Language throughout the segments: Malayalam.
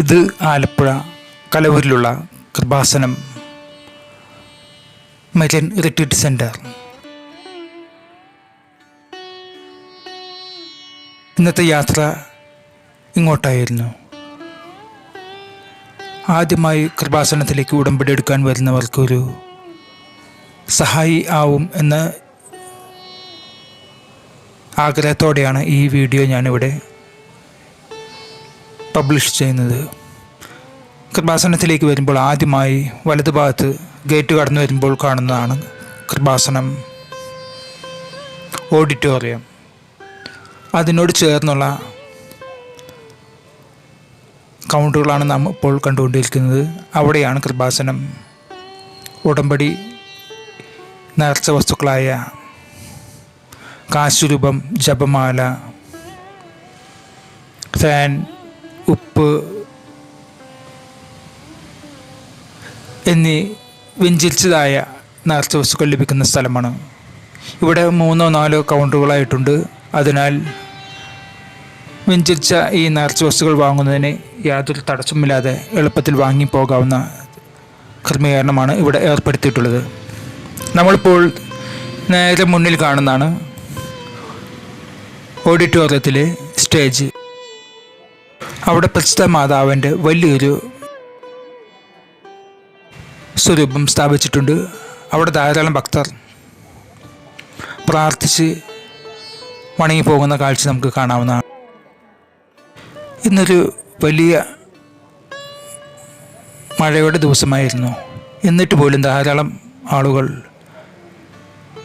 ഇത് ആലപ്പുഴ കലവൂരിലുള്ള കൃപാസനം മരിയൻ റിട്രീറ്റ് സെന്റർ ഇന്നത്തെ യാത്ര ഇങ്ങോട്ടായിരുന്നു. ആദ്യമായി കൃപാസനത്തിലേക്ക് ഉടമ്പടി എടുക്കാൻ വരുന്നവർക്കൊരു സഹായി ആവും എന്ന ആഗ്രഹത്തോടെയാണ് ഈ വീഡിയോ ഞാനിവിടെ പബ്ലിഷ് ചെയ്യുന്നത്. കൃപാസനത്തിലേക്ക് വരുമ്പോൾ ആദ്യമായി വലതുഭാഗത്ത് ഗേറ്റ് കടന്നു വരുമ്പോൾ കാണുന്നതാണ് കൃപാസനം. ഓഡിറ്റോറിയം. അതിനോട് ചേർന്നുള്ള കൗണ്ടറുകളാണ് നാം ഇപ്പോൾ കണ്ടുകൊണ്ടിരിക്കുന്നത്. അവിടെയാണ് കൃപാസനം. ഉടമ്പടി നേർച്ച വസ്തുക്കളായ കാശുരൂപം ജപമാല ഫാൻ ഉപ്പ് എന്നീ വെഞ്ചിരിച്ചതായ നേർച്ച വസ്തുക്കൾ ലഭിക്കുന്ന സ്ഥലമാണ്. ഇവിടെ മൂന്നോ നാലോ കൗണ്ടറുകളായിട്ടുണ്ട്. അതിനാൽ വെഞ്ചരിച്ച ഈ നേർച്ച വസ്തുക്കൾ വാങ്ങുന്നതിന് യാതൊരു തടസ്സമില്ലാതെ എളുപ്പത്തിൽ വാങ്ങിപ്പോകാവുന്ന ക്രമീകരണമാണ് ഇവിടെ ഏർപ്പെടുത്തിയിട്ടുള്ളത്. നമ്മളിപ്പോൾ നേരെ മുന്നിൽ കാണുന്നതാണ് ഓഡിറ്റോറിയത്തിലെ സ്റ്റേജ്. അവിടെ പ്രസിദ്ധ മാതാവിന്റെ വലിയൊരു സ്വരൂപം സ്ഥാപിച്ചിട്ടുണ്ട്. അവിടെ ധാരാളം ഭക്തർ പ്രാർത്ഥിച്ച് വണങ്ങി പോകുന്ന കാഴ്ച നമുക്ക് കാണാവുന്നതാണ്. ഇന്നൊരു വലിയ മഴയുടെ ദിവസമായിരുന്നു. എന്നിട്ട് പോലും ധാരാളം ആളുകൾ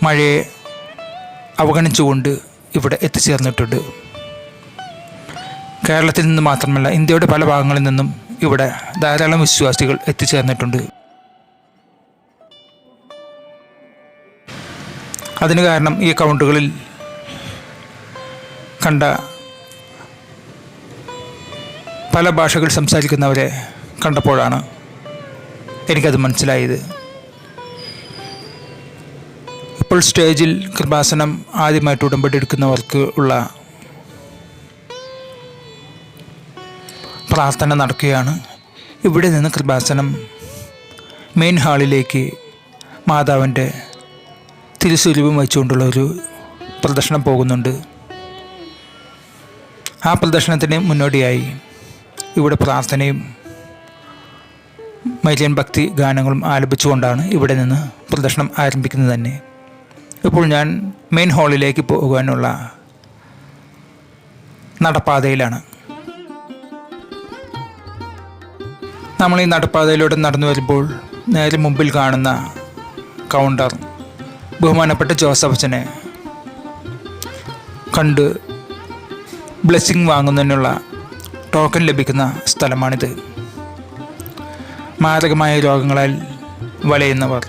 മഴയെ അവഗണിച്ചുകൊണ്ട് ഇവിടെ എത്തിച്ചേർന്നിട്ടുണ്ട്. കേരളത്തിൽ നിന്ന് മാത്രമല്ല ഇന്ത്യയുടെ പല ഭാഗങ്ങളിൽ നിന്നും ഇവിടെ ധാരാളം വിശ്വാസികൾ എത്തിച്ചേർന്നിട്ടുണ്ട്. അതിന് കാരണം ഈ അക്കൗണ്ടുകളിൽ കണ്ട പല ഭാഷകൾ സംസാരിക്കുന്നവരെ കണ്ടപ്പോഴാണ് എനിക്കത് മനസ്സിലായത്. ഇപ്പോൾ സ്റ്റേജിൽ കൃപാസനം ആദ്യമായിട്ട് ഉടമ്പടി എടുക്കുന്നവർക്ക് ഉള്ള പ്രാർത്ഥന നടക്കുകയാണ്. ഇവിടെ നിന്ന് കൃപാസനം മെയിൻ ഹാളിലേക്ക് മാതാവിന്റെ തിരുസ്വരൂപം വെച്ചുകൊണ്ടുള്ള ഒരു പ്രദർശനം പോകുന്നുണ്ട്. ആ പ്രദർശനത്തിന് മുന്നോടിയായി ഇവിടെ പ്രാർത്ഥനയും മൈലിയൻ ഭക്തി ഗാനങ്ങളും ആലപിച്ചുകൊണ്ടാണ് ഇവിടെ നിന്ന് പ്രദർശനം ആരംഭിക്കുന്നത് തന്നെ. ഇപ്പോൾ ഞാൻ മെയിൻ ഹാളിലേക്ക് പോകാനുള്ള നടപ്പാതയിലാണ്. നമ്മൾ ഈ നടപ്പാതയിലൂടെ നടന്നു വരുമ്പോൾ നേരെ മുമ്പിൽ കാണുന്ന കൗണ്ടർ ബഹുമാനപ്പെട്ട ജോസഫ് ജോസഫച്ചനെ കണ്ട് ബ്ലെസ്സിങ് വാങ്ങുന്നതിനുള്ള ടോക്കൺ ലഭിക്കുന്ന സ്ഥലമാണിത്. മാരകമായ രോഗങ്ങളാൽ വലയുന്നവർ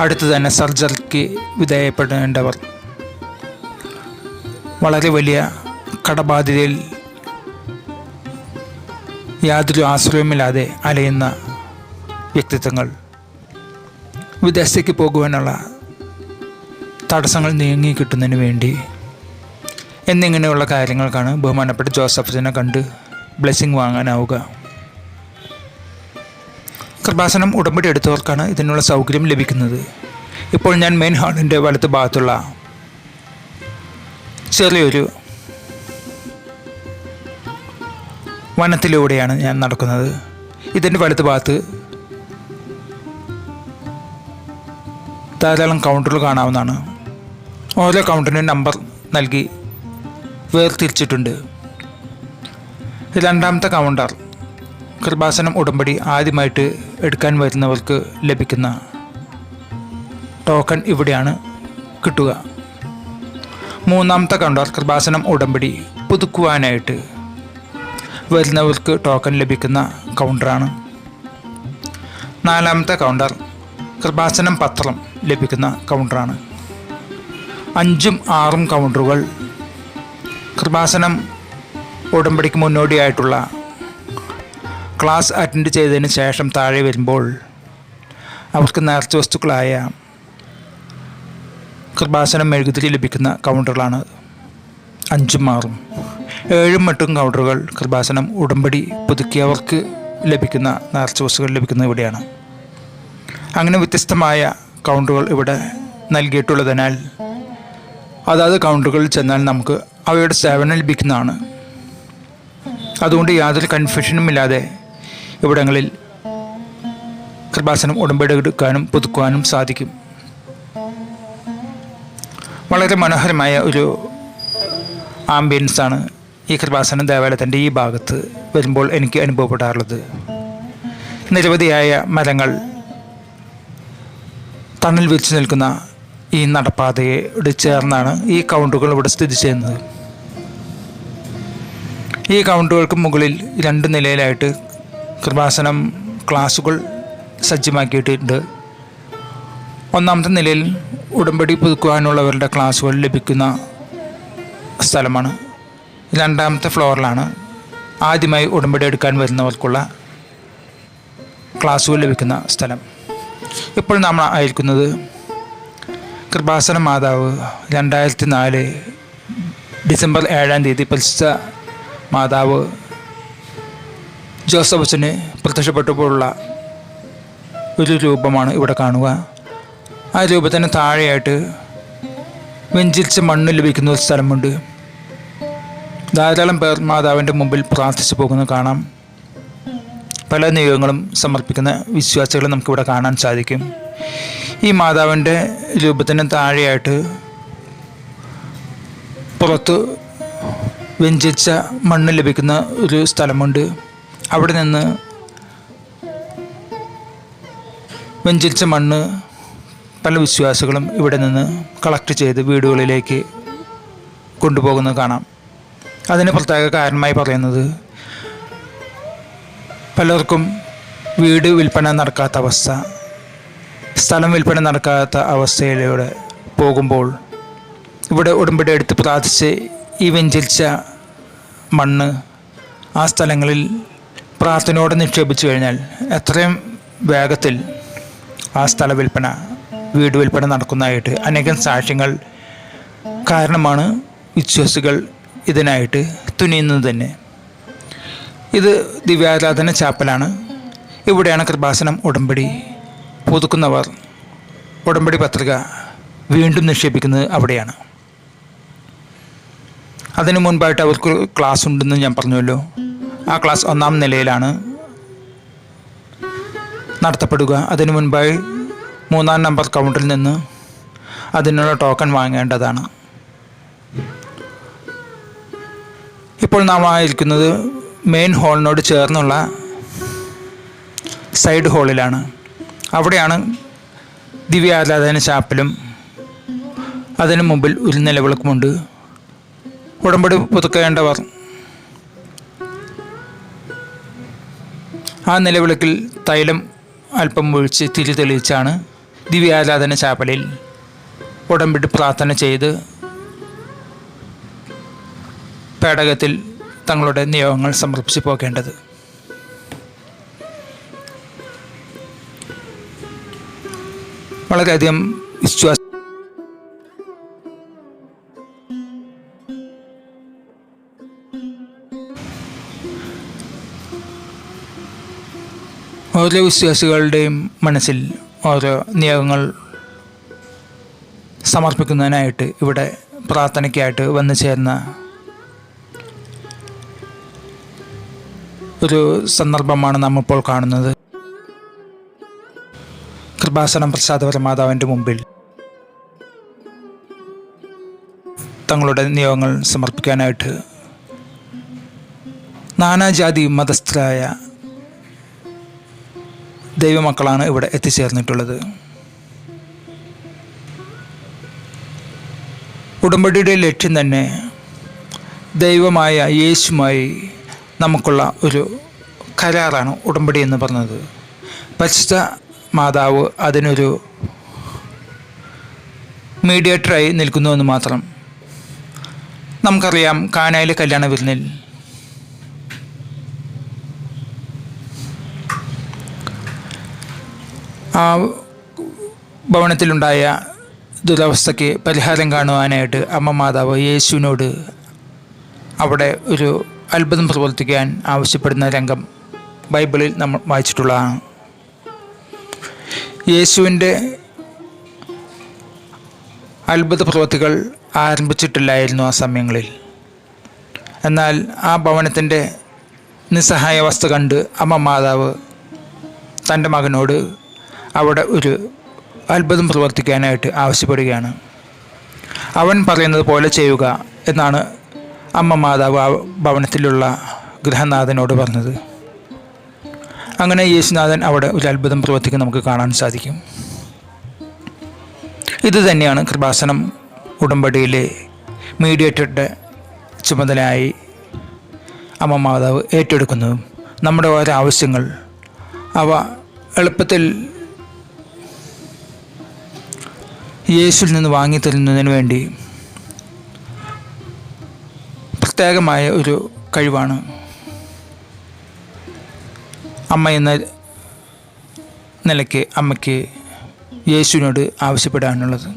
അടുത്ത് തന്നെ സർജറിക്ക് വിധേയപ്പെടേണ്ടവർ വളരെ വലിയ കടബാധ്യതയിൽ യാതൊരു ആശ്രയമില്ലാതെ അലയുന്ന വ്യക്തിത്വങ്ങൾ. വിദേശത്തേക്ക് പോകുവാനുള്ള തടസ്സങ്ങൾ നീങ്ങി കിട്ടുന്നതിന് വേണ്ടി. എന്നിങ്ങനെയുള്ള കാര്യങ്ങൾക്കാണ് ബഹുമാനപ്പെട്ട ജോസഫിനെ കണ്ട് ബ്ലെസ്സിങ് വാങ്ങാനാവുക. കൃപാസനം ഉടമ്പടി എടുത്തവർക്കാണ് ഇതിനുള്ള സൗകര്യം ലഭിക്കുന്നത്. ഇപ്പോൾ ഞാൻ മെയിൻ ഹാളിന്റെ വലത്ത് ഭാഗത്തുള്ള ചെറിയൊരു വനത്തിലൂടെയാണ് ഞാൻ നടക്കുന്നത്. ഇതിന്റെ വലത്ത് ഭാഗത്ത് ധാരാളം കൗണ്ടറുകൾ കാണാവുന്നതാണ്. ഓരോ അക്കൗണ്ടിനും നമ്പർ നൽകി വേർതിരിച്ചിട്ടുണ്ട്. രണ്ടാമത്തെ കൗണ്ടർ കൃപാസനം ഉടമ്പടി ആദ്യമായിട്ട് എടുക്കാൻ വരുന്നവർക്ക് ലഭിക്കുന്ന ടോക്കൺ ഇവിടെയാണ് കിട്ടുക. മൂന്നാമത്തെ കൗണ്ടർ കൃപാസനം ഉടമ്പടി പുതുക്കുവാനായിട്ട് വരുന്നവർക്ക് ടോക്കൺ ലഭിക്കുന്ന കൗണ്ടറാണ് നാലാമത്തെ കൗണ്ടർ കൃപാസനം പത്രം ലഭിക്കുന്ന കൗണ്ടറാണ് അഞ്ചും ആറും കൗണ്ടറുകൾ കൃപാസനം ഉടമ്പടിക്ക് മുന്നോടിയായിട്ടുള്ള ക്ലാസ് അറ്റൻഡ് ചെയ്തതിന് ശേഷം താഴെ വരുമ്പോൾ അവർക്ക് നേർച്ച വസ്തുക്കളായ കൃപാസനം മെഴുകുതിരി ലഭിക്കുന്ന കൗണ്ടറുകളാണ് അഞ്ചും ആറും. ഏഴും എട്ടും കൗണ്ടറുകൾ കൃപാസനം ഉടമ്പടി പുതുക്കിയവർക്ക് ലഭിക്കുന്ന നേർച്ച വസ്തുക്കൾ ലഭിക്കുന്നത് ഇവിടെയാണ്. അങ്ങനെ വ്യത്യസ്തമായ കൗണ്ടറുകൾ ഇവിടെ നൽകിയിട്ടുള്ളതിനാൽ അതാത് കൗണ്ടറുകളിൽ ചെന്നാൽ നമുക്ക് അവയുടെ സേവനം ലഭിക്കുന്നതാണ്. അതുകൊണ്ട് യാതൊരു കൺഫ്യൂഷനും ഇല്ലാതെ ഇവിടങ്ങളിൽ കൃപാസനം ഉടമ്പടി എടുക്കാനും പുതുക്കുവാനും സാധിക്കും. വളരെ മനോഹരമായ ഒരു ആംബിയൻസാണ് ഈ കൃപാസനം ദേവാലയത്തിന്റെ ഈ ഭാഗത്ത് വരുമ്പോൾ എനിക്ക് അനുഭവപ്പെടാറുള്ളത്. നിരവധിയായ മരങ്ങൾ തണൽ വിരിച്ചു നിൽക്കുന്ന ഈ നടപ്പാതയോട് ചേർന്നാണ് ഈ കൗണ്ടുകൾ ഇവിടെ സ്ഥിതി ചെയ്യുന്നത്. ഈ കൗണ്ടുകൾക്ക് മുകളിൽ രണ്ട് നിലയിലായിട്ട് കൃപാസനം ക്ലാസുകൾ സജ്ജമാക്കിയിട്ടുണ്ട്. ഒന്നാമത്തെ നിലയിൽ ഉടമ്പടി പുതുക്കുവാനുള്ളവരുടെ ക്ലാസുകൾ ലഭിക്കുന്ന സ്ഥലമാണ്. രണ്ടാമത്തെ ഫ്ലോറിലാണ് ആദ്യമായി ഉടമ്പടി എടുക്കാൻ വരുന്നവർക്കുള്ള ക്ലാസുകൾ ലഭിക്കുന്ന സ്ഥലം. ഇപ്പോൾ നമ്മൾ അയക്കുന്നത് കൃപാസന മാതാവ് രണ്ടായിരത്തി നാല് ഡിസംബർ ഏഴാം തീയതി പരിശുദ്ധ മാതാവ് ജോസഫസിന് പ്രത്യക്ഷപ്പെട്ടപ്പോഴുള്ള ഒരു രൂപമാണ് ഇവിടെ കാണുക. ആ രൂപത്തിന് താഴെയായിട്ട് വെഞ്ചിരിച്ച മണ്ണ് ലഭിക്കുന്ന ഒരു സ്ഥലമുണ്ട്. ധാരാളം പേർ മാതാവിന്റെ മുമ്പിൽ പ്രാർത്ഥിച്ചു പോകുന്നത് കാണാം. പല നിയോഗങ്ങളും സമർപ്പിക്കുന്ന വിശ്വാസികളെ നമുക്കിവിടെ കാണാൻ സാധിക്കും. ഈ മാതാവിന്റെ രൂപത്തിന് താഴെയായിട്ട് പുറത്ത് വെഞ്ചിച്ച മണ്ണ് ലഭിക്കുന്ന ഒരു സ്ഥലമുണ്ട്. അവിടെ നിന്ന് വെഞ്ചിച്ച മണ്ണ് പല വിശ്വാസികളും ഇവിടെ നിന്ന് കളക്ട് ചെയ്ത് വീടുകളിലേക്ക് കൊണ്ടുപോകുന്നത് കാണാം. അതിന് പ്രത്യേക കാരണമായി പറയുന്നത് പലർക്കും വീട് വിൽപ്പന നടക്കാത്ത അവസ്ഥ. സ്ഥലം വിൽപ്പന നടക്കാത്ത അവസ്ഥയിലൂടെ പോകുമ്പോൾ ഇവിടെ ഉടമ്പടി എടുത്ത് പ്രാർത്ഥിച്ച് ഈ വെഞ്ചരിച്ച മണ്ണ് ആ സ്ഥലങ്ങളിൽ പ്രാർത്ഥനയോടെ നിക്ഷേപിച്ചു കഴിഞ്ഞാൽ എത്രയും വേഗത്തിൽ ആ സ്ഥല വിൽപ്പന വീട് വിൽപ്പന നടക്കുന്നതായിട്ട് അനേകം സാക്ഷ്യങ്ങൾ കാരണമാണ് വിശ്വാസികൾ ഇതിനായിട്ട് തുനിയുന്നത് തന്നെ. ഇത് ദിവ്യാരാധന ചാപ്പലാണ്. ഇവിടെയാണ് കൃപാസനം ഉടമ്പടി. പുതുക്കുന്നവർ ഉടമ്പടി പത്രിക വീണ്ടും നിക്ഷേപിക്കുന്നത് അവിടെയാണ്. അതിനു മുൻപായിട്ട് അവർക്ക് ക്ലാസ് ഉണ്ടെന്ന് ഞാൻ പറഞ്ഞുവല്ലോ ആ ക്ലാസ് ഒന്നാം നിലയിലാണ് നടത്തപ്പെടുക. അതിനു മുൻപായി മൂന്നാം നമ്പർ കൗണ്ടറിൽ നിന്ന് അതിനുള്ള ടോക്കൺ വാങ്ങേണ്ടതാണ്. ഇപ്പോൾ നാം ആയിരിക്കുന്നത് മെയിൻ ഹാളിനോട് ചേർന്നുള്ള സൈഡ് ഹാളിലാണ്. അവിടെയാണ് ദിവ്യാരാധന ചാപ്പലും അതിനു മുമ്പിൽ ഒരു നിലവിളക്കുമുണ്ട്. ഉടമ്പടി പുതുക്കേണ്ടവർ ആ നിലവിളക്കിൽ തൈലം അല്പം ഒഴിച്ച് തിരി തെളിയിച്ചാണ് ദിവ്യാരാധന ചാപ്പലിൽ ഉടമ്പിട്ട് പ്രാർത്ഥന ചെയ്ത് പേടകത്തിൽ തങ്ങളുടെ നിയോഗങ്ങൾ സമർപ്പിച്ച് പോകേണ്ടത്. വളരെയധികം വിശ്വാസ ഓരോ വിശ്വാസികളുടെയും മനസ്സിൽ ഓരോ നിയോഗങ്ങൾ സമർപ്പിക്കുന്നതിനായിട്ട് ഇവിടെ പ്രാർത്ഥനയ്ക്കായിട്ട് വന്നു ചേർന്ന ഒരു സന്ദർഭമാണ് നാം ഇപ്പോൾ കാണുന്നത്. കൃപാസനം മാതാവിന്റെ മുമ്പിൽ തങ്ങളുടെ നിയോഗങ്ങൾ സമർപ്പിക്കാനായിട്ട് നാനാജാതി മതസ്ഥരായ ദൈവമക്കളാണ് ഇവിടെ എത്തിച്ചേർന്നിട്ടുള്ളത്. ഉടമ്പടിയുടെ ലക്ഷ്യം തന്നെ ദൈവമായ യേശുമായി നമുക്കുള്ള ഒരു കരാറാണ് ഉടമ്പടി എന്ന് പറഞ്ഞത്. പരിശുദ്ധ മാതാവ് അതിനൊരു മീഡിയേറ്ററായി നിൽക്കുന്നുവെന്ന് മാത്രം നമുക്കറിയാം കാനായിലെ കല്യാണ വിരുന്നിൽ ആ ഭവനത്തിലുണ്ടായ ദുരവസ്ഥയ്ക്ക് പരിഹാരം കാണുവാനായിട്ട് അമ്മ മാതാവ് യേശുവിനോട് അവിടെ ഒരു അത്ഭുതം പ്രവർത്തിക്കാൻ ആവശ്യപ്പെടുന്ന രംഗം ബൈബിളിൽ നമ്മൾ വായിച്ചിട്ടുള്ളതാണ്. യേശുവിന്റെ അത്ഭുത പ്രവൃത്തികൾ ആരംഭിച്ചിട്ടില്ലായിരുന്നു ആ സമയങ്ങളിൽ. എന്നാൽ ആ ഭവനത്തിന്റെ നിസ്സഹായ അവസ്ഥ കണ്ട് അമ്മ മാതാവ് തന്റെ മകനോട് അവിടെ ഒരു അത്ഭുതം പ്രവർത്തിക്കാനായിട്ട് ആവശ്യപ്പെടുകയാണ്. അവൻ പറയുന്നത് പോലെ ചെയ്യുക എന്നാണ് അമ്മ മാതാവ് ആ ഭവനത്തിലുള്ള ഗൃഹനാഥനോട് പറഞ്ഞത്. അങ്ങനെ യേശുനാഥൻ അവിടെ ഒരു അത്ഭുതം പ്രവർത്തിക്കുന്ന നമുക്ക് കാണാൻ സാധിക്കും. ഇത് തന്നെയാണ് കൃപാസനം ഉടമ്പടിയിലെ മീഡിയേറ്ററുടെ ചുമതലയായി അമ്മ മാതാവ് ഏറ്റെടുക്കുന്നതും നമ്മുടെ ഓരോ ആവശ്യങ്ങൾ അവ എളുപ്പത്തിൽ യേശുവിൽ നിന്ന് വാങ്ങി തരുന്നതിന് വേണ്ടി പ്രത്യേകമായ ഒരു കഴിവാണ്. അമ്മ എന്ന നിലയ്ക്ക് അമ്മയ്ക്ക് യേശുവിനോട് ആവശ്യപ്പെടാനുള്ളത്.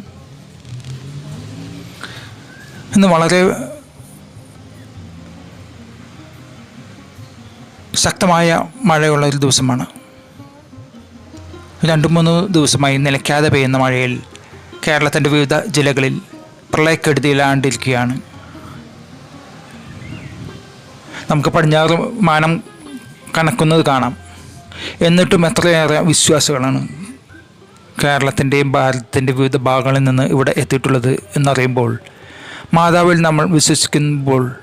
ഇന്ന് വളരെ ശക്തമായ മഴയുള്ള ഒരു ദിവസമാണ്. രണ്ട് മൂന്ന് ദിവസമായി നിലയ്ക്കാതെ പെയ്യുന്ന മഴയിൽ കേരളത്തിന്റെ വിവിധ ജില്ലകളിൽ പ്രളയക്കെടുതിയിലാണ്ടിരിക്കുകയാണ് നമുക്ക് പടിഞ്ഞാറ് മാനം കണക്കുന്നത് കാണാം. എന്നിട്ടും എത്രയേറെ വിശ്വാസികളാണ് കേരളത്തിന്റെയും ഭാരതത്തിന്റെ വിവിധ ഭാഗങ്ങളിൽ നിന്ന് ഇവിടെ എത്തിയിട്ടുള്ളത് എന്നറിയുമ്പോൾ മാതാവിൽ നമ്മൾ വിശ്വസിക്കുമ്പോൾ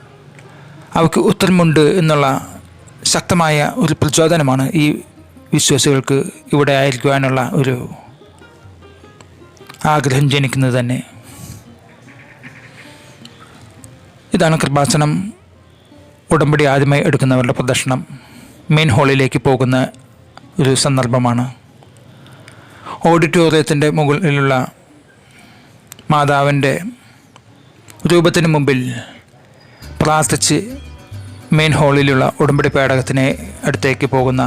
അവർക്ക് ഉത്തരമുണ്ട് എന്നുള്ള ശക്തമായ ഒരു പ്രചോദനമാണ് ഈ വിശ്വാസികൾക്ക് ഇവിടെ ആയിരിക്കുവാനുള്ള ഒരു ആഗ്രഹം ജനിക്കുന്നത് തന്നെ. ഇതാണ് കൃപാസനം ഉടമ്പടി ആദ്യമായി എടുക്കുന്നവരുടെ പ്രദർശനം. മെയിൻ ഹാളിലേക്ക് പോകുന്ന ഒരു സന്ദർഭമാണ്. ഓഡിറ്റോറിയത്തിന്റെ മുകളിലുള്ള മാതാവിന്റെ രൂപത്തിന് മുമ്പിൽ പ്രാർത്ഥിച്ച് മെയിൻ ഹാളിലുള്ള ഉടമ്പടി പേടകത്തിന് അടുത്തേക്ക് പോകുന്ന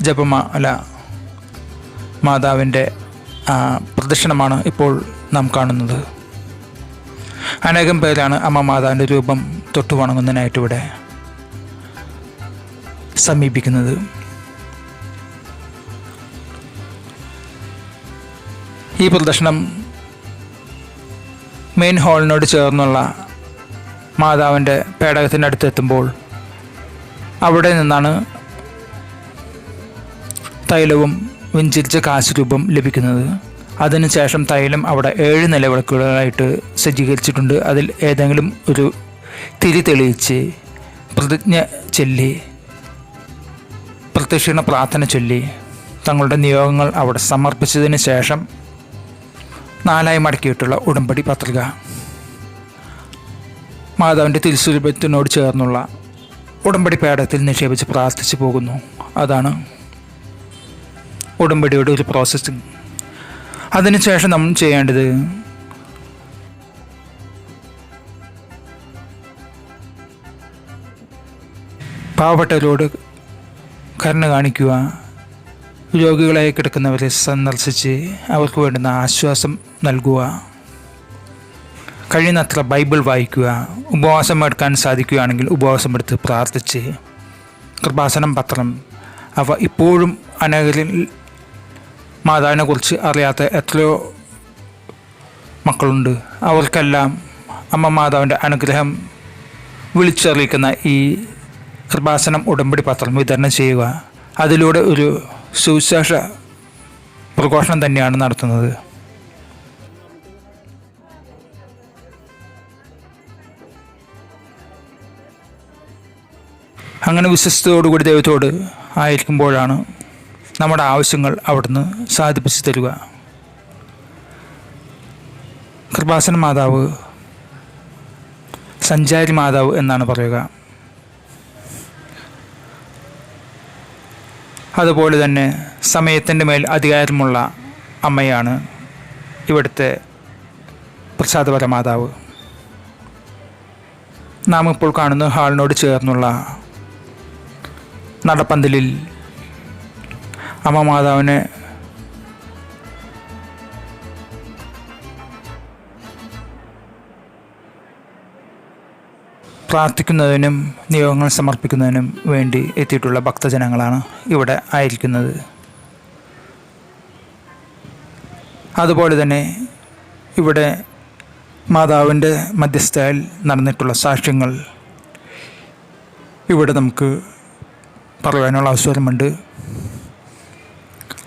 ജപമാല മാതാവിന്റെ പ്രദർശനമാണ് ഇപ്പോൾ നാം കാണുന്നത്. അനേകം പേരാണ് അമ്മ മാതാവിന്റെ രൂപം തൊട്ടു വണങ്ങുന്നതിനായിട്ട് ഇവിടെ സമീപിക്കുന്നത്. ഈ പ്രദർശനം മെയിൻ ഹാളിനോട് ചേർന്നുള്ള മാതാവിന്റെ പേടകത്തിന്റെ അടുത്തെത്തുമ്പോൾ അവിടെ നിന്നാണ് തൈലവും വിഞ്ചിരിച്ച കാശ് രൂപം ലഭിക്കുന്നത്. അതിനുശേഷം തൈലം അവിടെ ഏഴ് നിലവിളക്കുകളായിട്ട് സജ്ജീകരിച്ചിട്ടുണ്ട്. അതിൽ ഏതെങ്കിലും ഒരു തിരി തെളിയിച്ച് പ്രതിജ്ഞ ചൊല്ലി പ്രത്യക്ഷീണ പ്രാർത്ഥന ചൊല്ലി തങ്ങളുടെ നിയോഗങ്ങൾ അവിടെ സമർപ്പിച്ചതിന് ശേഷം നാലായി മടക്കിയിട്ടുള്ള ഉടമ്പടി പത്രിക. മാതാവിന്റെ തിരുസ്വരൂപത്തിനോട് ചേർന്നുള്ള ഉടമ്പടി പേടത്തിൽ നിക്ഷേപിച്ച് പ്രാർത്ഥിച്ചു പോകുന്നു. അതാണ് ഉടമ്പടിയുടെ ഒരു പ്രോസസ്സിങ് അതിനുശേഷം നമ്മൾ ചെയ്യേണ്ടത് പാവപ്പെട്ടവരോട് കരുണ കാണിക്കുക. രോഗികളായി കിടക്കുന്നവരെ സന്ദർശിച്ച് അവർക്ക് വേണ്ടുന്ന ആശ്വാസം നൽകുക. കഴിയുന്നത്ര ബൈബിൾ വായിക്കുക ഉപവാസം എടുക്കാൻ സാധിക്കുകയാണെങ്കിൽ ഉപവാസം എടുത്ത് പ്രാർത്ഥിച്ച് കൃപാസനം പത്രം. അവ ഇപ്പോഴും അനേകരിൽ മാതാവിനെക്കുറിച്ച് അറിയാത്ത എത്രയോ മക്കളുണ്ട്. അവർക്കെല്ലാം അമ്മ മാതാവിന്റെ അനുഗ്രഹം വിളിച്ചറിയിക്കുന്ന ഈ കൃപാസനം ഉടമ്പടി പത്രം വിതരണം ചെയ്യുക. അതിലൂടെ ഒരു സുവിശേഷ പ്രഘോഷണം തന്നെയാണ് നടത്തുന്നത്. അങ്ങനെ വിശ്വസ്തയോടുകൂടി ദൈവത്തോട് ആയിരിക്കുമ്പോഴാണ് നമ്മുടെ ആവശ്യങ്ങൾ അവിടുന്ന് സാധിപ്പിച്ചു തരിക. കൃപാസന മാതാവ് സഞ്ചാരി മാതാവ് എന്നാണ് പറയുക. അതുപോലെ തന്നെ സമയത്തിന്റെ മേൽ അധികാരമുള്ള അമ്മയാണ് ഇവിടുത്തെ പ്രസാദപര മാതാവ് നാം ഇപ്പോൾ കാണുന്ന ഹാളിനോട് ചേർന്നുള്ള നടപ്പന്തലിൽ അമ്മ മാതാവിനെ പ്രാർത്ഥിക്കുന്നതിനും നിയോഗങ്ങൾ സമർപ്പിക്കുന്നതിനും വേണ്ടി എത്തിയിട്ടുള്ള ഭക്തജനങ്ങളാണ് ഇവിടെ ആയിരിക്കുന്നത്. അതുപോലെ തന്നെ ഇവിടെ മാതാവിന്റെ മധ്യസ്ഥയിൽ നടന്നിട്ടുള്ള സാക്ഷ്യങ്ങൾ ഇവിടെ നമുക്ക് പറയാനുള്ള അവസരമുണ്ട്.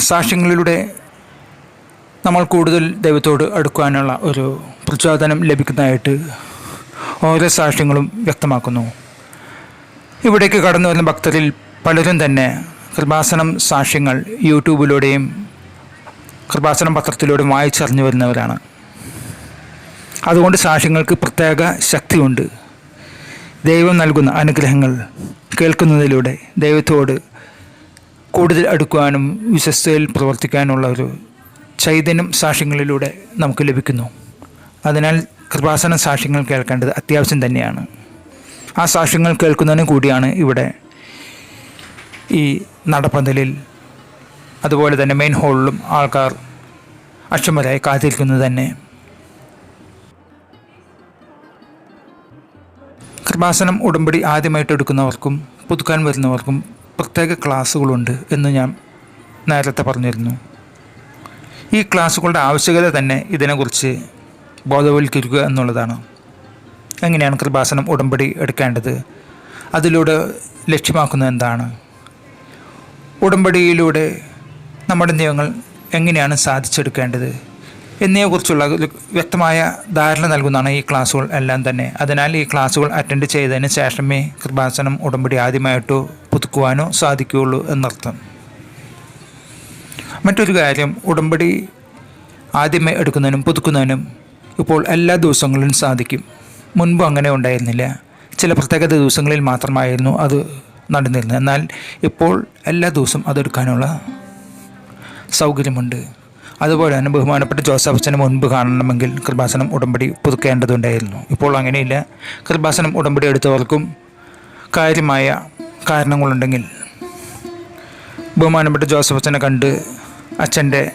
സാക്ഷ്യങ്ങളിലൂടെ നമ്മൾ കൂടുതൽ ദൈവത്തോട് അടുക്കുവാനുള്ള ഒരു പ്രചോദനം ലഭിക്കുന്നതായിട്ട് ഓരോ സാക്ഷ്യങ്ങളും വ്യക്തമാക്കുന്നു. ഇവിടേക്ക് കടന്നു വരുന്ന ഭക്തരിൽ പലരും തന്നെ കൃപാസനം സാക്ഷ്യങ്ങൾ യൂട്യൂബിലൂടെയും കൃപാസനം പത്രത്തിലൂടെയും വായിച്ചറിഞ്ഞു വരുന്നവരാണ്. അതുകൊണ്ട് സാക്ഷ്യങ്ങൾക്ക് പ്രത്യേക ശക്തിയുണ്ട്. ദൈവം നൽകുന്ന അനുഗ്രഹങ്ങൾ കേൾക്കുന്നതിലൂടെ ദൈവത്തോട് കൂടുതൽ അടുക്കുവാനും വിശ്വസ്തയിൽ പ്രവർത്തിക്കാനുള്ള ഒരു ചൈതന്യം സാക്ഷ്യങ്ങളിലൂടെ നമുക്ക് ലഭിക്കുന്നു. അതിനാൽ കൃപാസന സാക്ഷ്യങ്ങൾ കേൾക്കേണ്ടത് അത്യാവശ്യം തന്നെയാണ്. ആ സാക്ഷ്യങ്ങൾ കേൾക്കുന്നതിന് കൂടിയാണ് ഇവിടെ ഈ നടപ്പന്തലിൽ അതുപോലെ തന്നെ മെയിൻ ഹാളിലും ആൾക്കാർ അക്ഷമരായി കാത്തിരിക്കുന്നത് തന്നെ. കൃപാസനം ഉടമ്പടി ആദ്യമായിട്ട് എടുക്കുന്നവർക്കും പുതുക്കാൻ വരുന്നവർക്കും പ്രത്യേക ക്ലാസ്സുകളുണ്ട് എന്ന് ഞാൻ നേരത്തെ പറഞ്ഞിരുന്നു. ഈ ക്ലാസ്സുകളുടെ ആവശ്യകത തന്നെ ഇതിനെക്കുറിച്ച് ബോധവൽക്കരിക്കുക എന്നുള്ളതാണ്. എങ്ങനെയാണ് കൃപാസനം ഉടമ്പടി എടുക്കേണ്ടത്? അതിലൂടെ ലക്ഷ്യമാക്കുന്നത് എന്താണ്? ഉടമ്പടിയിലൂടെ നമ്മുടെ നിയമങ്ങൾ എങ്ങനെയാണ് സാധിച്ചെടുക്കേണ്ടത്? എന്നിവയെക്കുറിച്ചുള്ള വ്യക്തമായ ധാരണ നൽകുന്നതാണ് ഈ ക്ലാസ്സുകൾ എല്ലാം തന്നെ. അതിനാൽ ഈ ക്ലാസ്സുകൾ അറ്റൻഡ് ചെയ്തതിന് ശേഷമേ കൃപാസനം ഉടമ്പടി ആദ്യമായിട്ടോ പുതുക്കുവാനോ സാധിക്കുകയുള്ളൂ എന്നർത്ഥം. മറ്റൊരു കാര്യം ഉടമ്പടി ആദ്യമേ എടുക്കുന്നതിനും പുതുക്കുന്നതിനും ഇപ്പോൾ എല്ലാ ദിവസങ്ങളിലും സാധിക്കും. മുൻപ് അങ്ങനെ ഉണ്ടായിരുന്നില്ല. ചില പ്രത്യേക ദിവസങ്ങളിൽ മാത്രമായിരുന്നു അത് നടന്നിരുന്നത്. എന്നാൽ ഇപ്പോൾ എല്ലാ ദിവസവും അതെടുക്കാനുള്ള സൗകര്യമുണ്ട്. അതുപോലെ തന്നെ ബഹുമാനപ്പെട്ട ജോസഫ് അച്ഛന് മുൻപ് കാണണമെങ്കിൽ കൃപാസനം ഉടമ്പടി പുതുക്കേണ്ടതുണ്ടായിരുന്നു. ഇപ്പോൾ അങ്ങനെയില്ല. കൃപാസനം ഉടമ്പടി എടുത്തവർക്കും കാര്യമായ കാരണങ്ങളുണ്ടെങ്കിൽ ബഹുമാനപ്പെട്ട ജോസഫ് അച്ഛനെ കണ്ട് അച്ഛന്റെ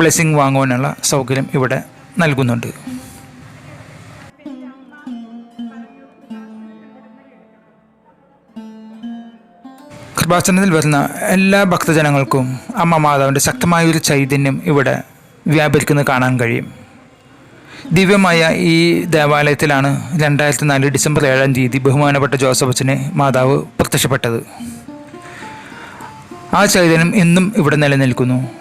ബ്ലെസ്സിങ് വാങ്ങുവാനുള്ള സൗകര്യം ഇവിടെ നൽകുന്നുണ്ട്. കൃപാസനത്തിൽ വരുന്ന എല്ലാ ഭക്തജനങ്ങൾക്കും അമ്മ മാതാവിന്റെ ശക്തമായ ഒരു ചൈതന്യം ഇവിടെ വ്യാപരിക്കുന്നത് കാണാൻ കഴിയും. ദിവ്യമായ ഈ ദേവാലയത്തിലാണ് രണ്ടായിരത്തി നാല് ഡിസംബർ ഏഴാം തീയതി ബഹുമാനപ്പെട്ട ജോസഫ് അച്ഛന് മാതാവ് പ്രത്യക്ഷപ്പെട്ടത്. ആ ചൈതന്യം എന്നും ഇവിടെ നിലനിൽക്കുന്നു.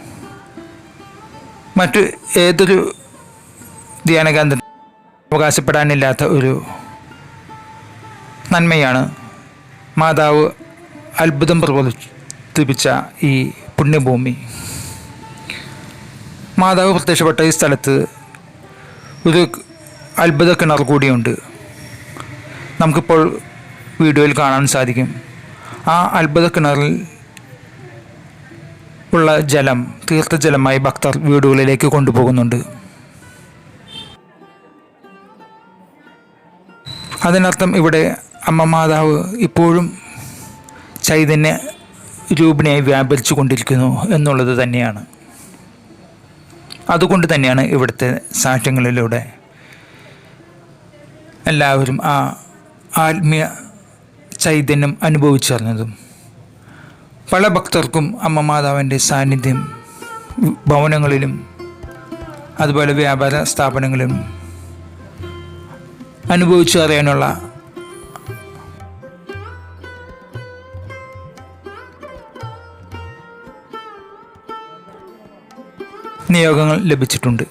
മറ്റു ഏതൊരു ധ്യാനകേന്ദ്രം അവകാശപ്പെടാനില്ലാത്ത ഒരു നന്മയാണ് മാതാവ് അത്ഭുതം പ്രബോധിപ്പിച്ച ഈ പുണ്യഭൂമി. മാതാവ് പ്രത്യക്ഷപ്പെട്ട ഈ സ്ഥലത്ത് ഒരു അത്ഭുത കിണർ കൂടിയുണ്ട്. നമുക്കിപ്പോൾ വീഡിയോയിൽ കാണാൻ സാധിക്കും. ആ അത്ഭുത കിണറിൽ ഉള്ള ജലം തീർത്ഥജലമായി ഭക്തർ വീടുകളിലേക്ക് കൊണ്ടുപോകുന്നുണ്ട്. അതിനർത്ഥം ഇവിടെ അമ്മ മാതാവ് ഇപ്പോഴും ചൈതന്യ രൂപിണിയായി വ്യാപരിച്ചു കൊണ്ടിരിക്കുന്നു എന്നുള്ളത് തന്നെയാണ്. അതുകൊണ്ട് തന്നെയാണ് ഇവിടുത്തെ സാക്ഷ്യങ്ങളിലൂടെ എല്ലാവരും ആ ആത്മീയ ചൈതന്യം അനുഭവിച്ചറിഞ്ഞതും. പല ഭക്തർക്കും അമ്മ മാതാവിന്റെ സാന്നിധ്യം ഭവനങ്ങളിലും അതുപോലെ വ്യാപാര സ്ഥാപനങ്ങളിലും അനുഭവിച്ചു അറിയാനുള്ള നിയോഗങ്ങൾ ലഭിച്ചിട്ടുണ്ട്.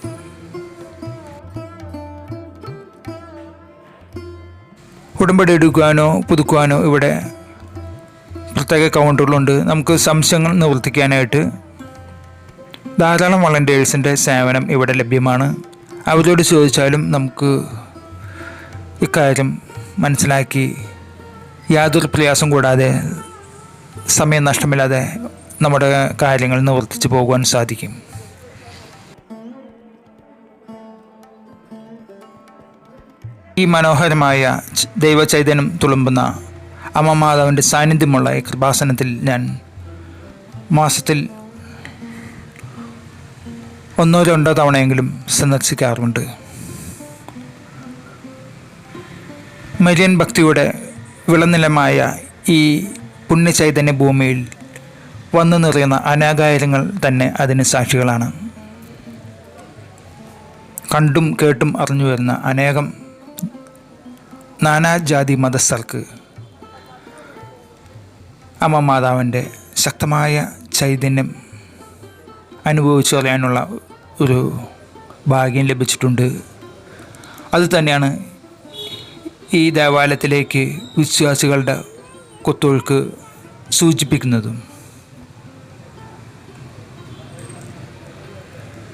ഉടമ്പടി എടുക്കുവാനോ പുതുക്കുവാനോ ഇവിടെ പ്രത്യേക കൗണ്ടറുകളുണ്ട്. നമുക്ക് സംശയങ്ങൾ നിവർത്തിക്കാനായിട്ട് ധാരാളം വളണ്ടിയേഴ്സിന്റെ സേവനം ഇവിടെ ലഭ്യമാണ്. അവരോട് ചോദിച്ചാലും നമുക്ക് ഇക്കാര്യം മനസ്സിലാക്കി യാതൊരു പ്രയാസം കൂടാതെ സമയം നഷ്ടമില്ലാതെ നമ്മുടെ കാര്യങ്ങൾ നിവർത്തിച്ച് പോകുവാൻ സാധിക്കും. ഈ മനോഹരമായ ദൈവചൈതന്യം തുളുമ്പുന്ന അമ്മ മാതാവിന്റെ സാന്നിധ്യമുള്ള കൃപാസനത്തിൽ ഞാൻ മാസത്തിൽ ഒന്നോ രണ്ടോ തവണയെങ്കിലും സന്ദർശിക്കാറുണ്ട്. മരിയൻ ഭക്തിയുടെ വിളനിലമായ ഈ പുണ്യചൈതന്യ ഭൂമിയിൽ വന്നു നിറയുന്ന അനാകായിരങ്ങൾ തന്നെ അതിന് സാക്ഷികളാണ്. കണ്ടും കേട്ടും അറിഞ്ഞു വരുന്ന അനേകം നാനാജാതി മതസ്ഥർക്ക് അമ്മ മാതാവിന്റെ ശക്തമായ ചൈതന്യം അനുഭവിച്ചു അറിയാനുള്ള ഒരു ഭാഗ്യം ലഭിച്ചിട്ടുണ്ട്. അത് തന്നെയാണ് ഈ ദേവാലയത്തിലേക്ക് വിശ്വാസികളുടെ കൊത്തൊഴുക്ക് സൂചിപ്പിക്കുന്നതും.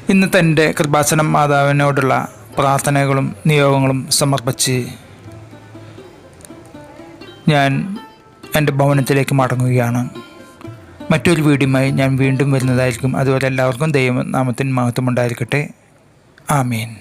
ഇന്ന് തന്റെ കൃപാസനം മാതാവിനോടുള്ള പ്രാർത്ഥനകളും നിയോഗങ്ങളും സമർപ്പിച്ച് ഞാൻ എന്റെ ഭവനത്തിലേക്ക് മടങ്ങുകയാണ്. മറ്റൊരു വീഡിയോയുമായി ഞാൻ വീണ്ടും വരുന്നതായിരിക്കും. അതുപോലെ എല്ലാവർക്കും ദൈവനാമത്തിന് മഹത്വമുണ്ടായിരിക്കട്ടെ ആമീൻ.